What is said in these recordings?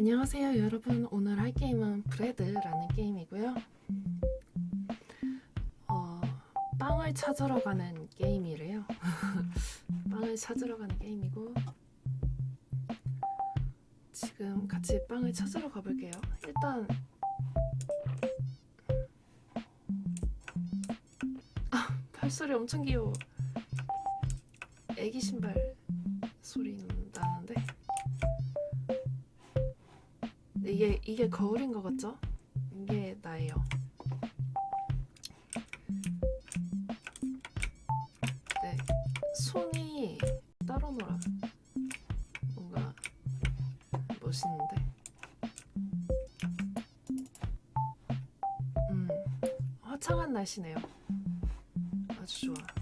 안녕하세요 여러분. 오늘 할 게임은 브레드라는 게임이고요. 어, 빵을 찾으러 가는 게임이래요. 빵을 찾으러 가는 게임이고 지금 같이 빵을 찾으러 가볼게요. 일단 아 발소리 엄청 귀여워. 애기 신발 소리 이게 이게 거울인 것 같죠? 이게 나예요. 네, 손이 따로 놀아. 뭔가 멋있는데. 음, 화창한 날씨네요. 아주 좋아.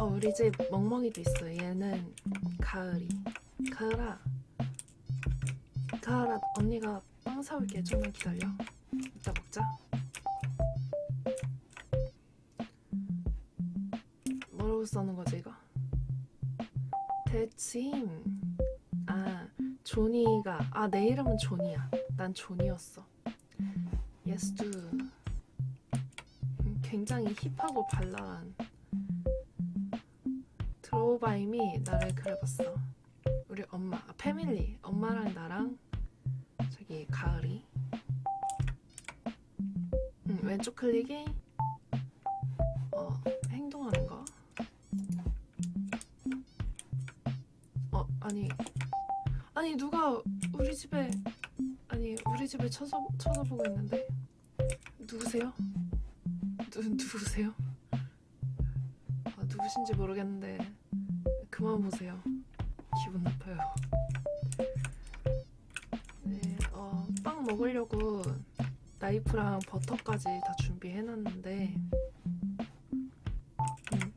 어, 우리 집 멍멍이도 있어. 얘는 가을이. 가을아. 가을아, 언니가 빵 사올게. 좀만 기다려. 이따 먹자. 뭐라고 써는 거지, 이거? 대침. 아, 조니가. 아, 내 이름은 조니야. 난 조니였어. 예스두. 음, 굉장히 힙하고 발랄한 드로우바임이 나를 그려봤어. 우리 엄마, 아, 패밀리, 엄마랑 나랑 저기 가을이. 음, 왼쪽 클릭이 어 행동하는 거. 어 아니 아니 누가 우리 집에 아니 우리 집에 쳐서 쳐다보고 있는데 누구세요? 누 누구세요? 아, 누구신지 모르겠는데 그만 보세요. 기분 나빠요. 네, 어, 빵 먹으려고 나이프랑 버터까지 다 준비해놨는데 음,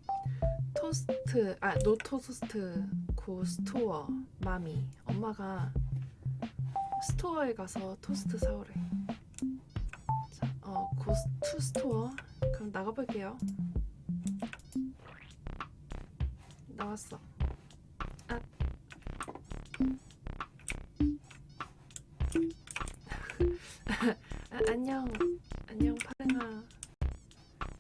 토스트, 아, 노 토스트 고 스토어 마미 엄마가 스토어에 가서 토스트 사오래. 자, 어, 고투 스토어 그럼 나가볼게요. 나왔어. 안녕. 안녕 파랭아.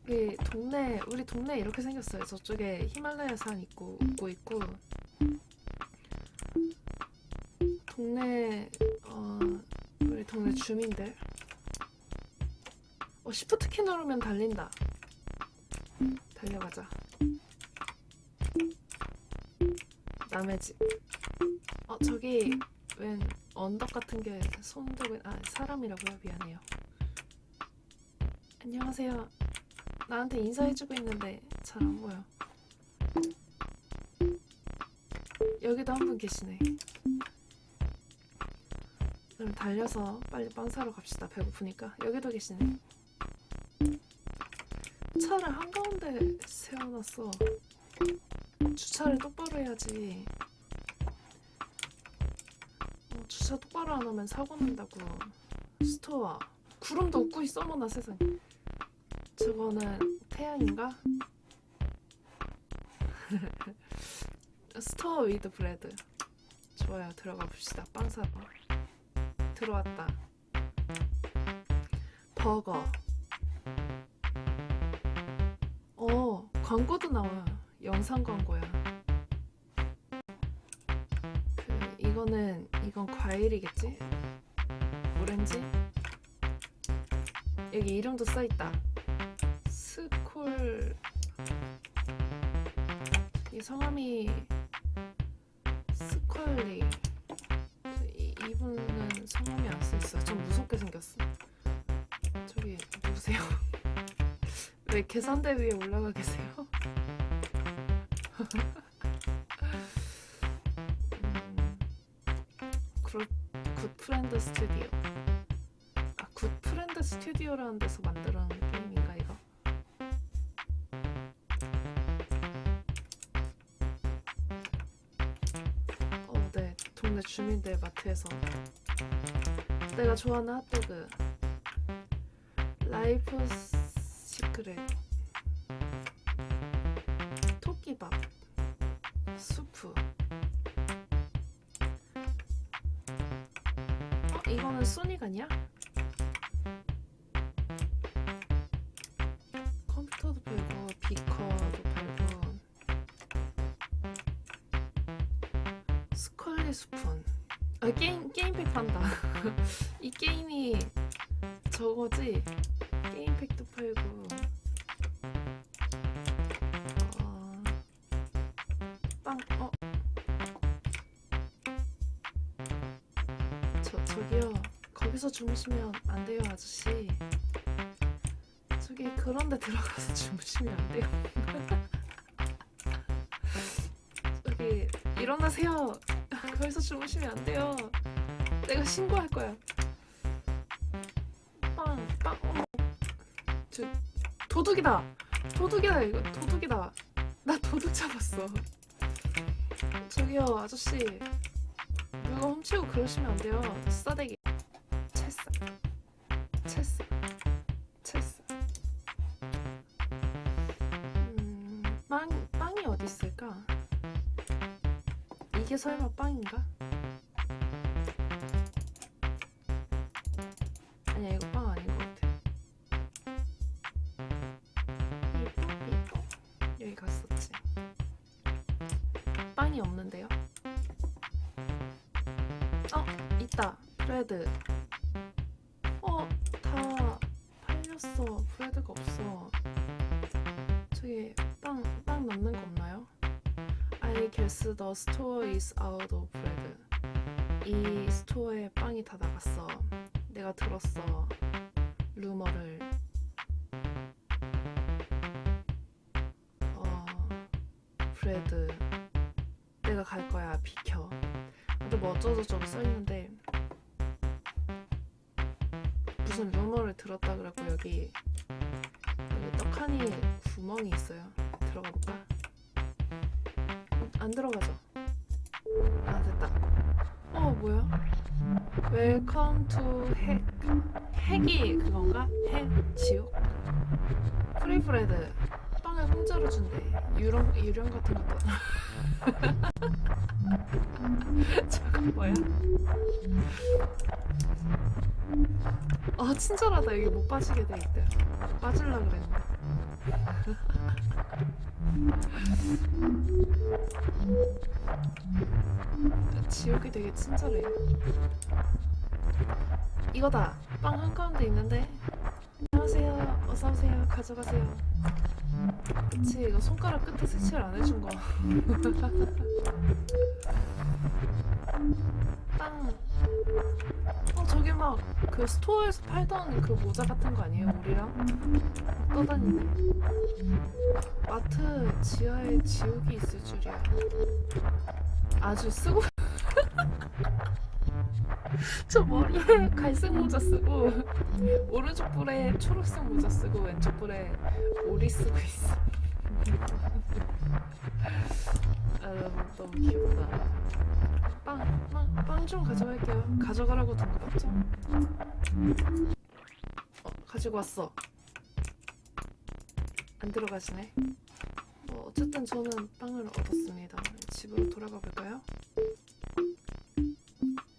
우리 동네 우리 동네 이렇게 생겼어요. 저쪽에 히말라야 산 있고 있고 있고. 동네 어 우리 동네 주민들. 어 시프트 키 누르면 달린다. 달려가자. 남의 집. 어 저기 웬 언덕 같은 게 손 들고 있- 아 사람이라고요 미안해요. 안녕하세요. 나한테 인사해주고 있는데 잘 안 보여. 여기도 한 분 계시네. 그럼 달려서 빨리 빵 사러 갑시다. 배고프니까 여기도 계시네. 차를 한가운데 세워놨어. 주차를 똑바로 해야지. 어, 주차 똑바로 안 하면 사고 난다고. 스토어. 구름도 웃고 있어, 어머나 세상에. 저거는 태양인가? 스토어 위드 브레드. 좋아요, 들어가 봅시다. 빵 사러. 들어왔다. 버거. 어, 광고도 나와. 영상 광고야. 이거는 이건 과일이겠지? 오렌지? 여기 이름도 써 있다. 스콜 이 성함이 스콜리 이, 이분은 성함이 안 써 있어. 좀 무섭게 생겼어. 저기 누구세요? 왜 계산대 위에 올라가 계세요? 굿, 굿 프렌드 스튜디오. 아, 굿 프렌드 스튜디오라는 데서 만들어낸 게임인가 이거? 어, 네. 동네 주민들 마트에서 내가 좋아하는 핫도그 라이프 시크릿 토끼밥 이건 소닉 아니야? 컴퓨터도 팔고 비커도 팔고. 스컬리 스푼 아 게임 게임팩 판다. 이 게임이 저거지? 게임팩도 팔고. 어, 빵 어. 저 저기요 거기서 주무시면 안 돼요 아저씨. 저기 그런 데 들어가서 주무시면 안 돼요. 저기 일어나세요. 거기서 주무시면 안 돼요. 내가 신고할 거야. 빵 빵 어머. 저 도둑이다. 도둑이다 이거. 도둑이다. 나 도둑 잡았어. 저기요 아저씨. 물건 훔치고 그러시면 안 돼요. 싸대기 빵, 빵이 어디 있을까? 이게 설마 빵인가? 아니야 이거 빵 아닌 것 같아. 삐뽀 삐뽀 여기 갔었지. 빵이 없는데요? 어 있다. 브레드. 어다 팔렸어. 브레드가 없어 Guess the store is out of bread. 이 스토어에 빵이 다 나갔어. 내가 들었어. 루머를 어 브레드 내가 갈 거야. 비켜. 근데 뭐 어쩌고저쩌고 써있는데 무슨 루머를 들었다 그래고 여기 여기 떡하니 구멍이 있어요. 들어가 볼까? 안 들어가죠? 아 됐다 어 뭐야? 웰컴 투 핵. 핵이 그건가? 핵 지옥? 프리브레드 빵을 공짜로 준대 유령, 유령 같은 것도 저건 뭐야? 아 친절하다. 여기 못 빠지게 돼 있대. 빠질라 그랬는데 지옥이 되게 친절해. 이거다. 빵 한가운데 있는데 어서 오세요. 가져가세요. 그치 이거 손가락 끝에 색칠 안 해준 거. 빵. 어 저기 막 그 스토어에서 팔던 그 모자 같은 거 아니에요 우리랑? 떠다니네. 마트 지하에 지옥이 있을 줄이야. 아주 쓰고 저 머리에 갈색 모자 쓰고 오른쪽 볼에 초록색 모자 쓰고 왼쪽 볼에 오리 쓰고 있어 아 너무 귀엽다. 빵, 빵, 빵좀 가져갈게요. 가져가라고 둔거 맞죠? 어, 가지고 왔어. 안 들어가시네. 어, 어쨌든 저는 빵을 얻었습니다. 집으로 돌아가 볼까요?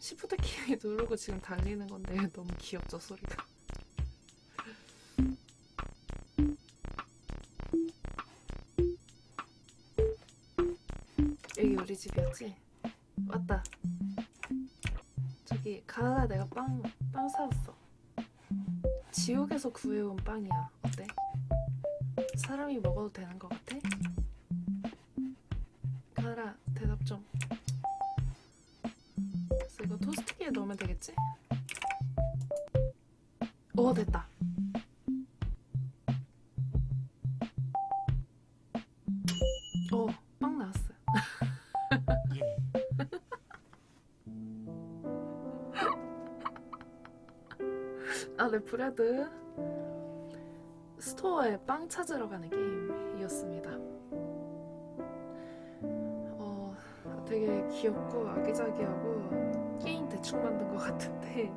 시프트 키 누르고 지금 달리는 건데 너무 귀엽죠 소리가 여기 우리 집이었지? 맞다 저기 가을아 내가 빵, 빵 사왔어 지옥에서 구해온 빵이야 어때? 사람이 먹어도 되는 것 같아? 가을아 대답 좀 토스트기에 넣으면 되겠지? 오 됐다 오빵 나왔어요 아, 네, 브레드 스토어에 빵 찾으러 가는 게임이었습니다. 어, 되게 귀엽고 아기자기하고 대충 만든 것 같은데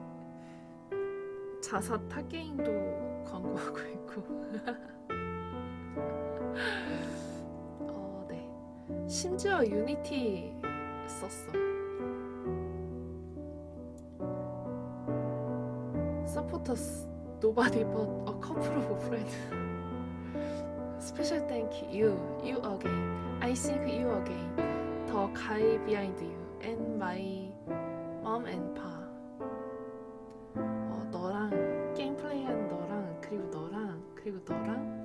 자사 타 게임도 광고하고 있고. 어, 네. 심지어 유니티 썼어. us nobody but a couple of friends. Special thank you, you again. I think you again. The guy behind you and my 엄앤파 어, 너랑 게임 플레이한 너랑 그리고 너랑 그리고 너랑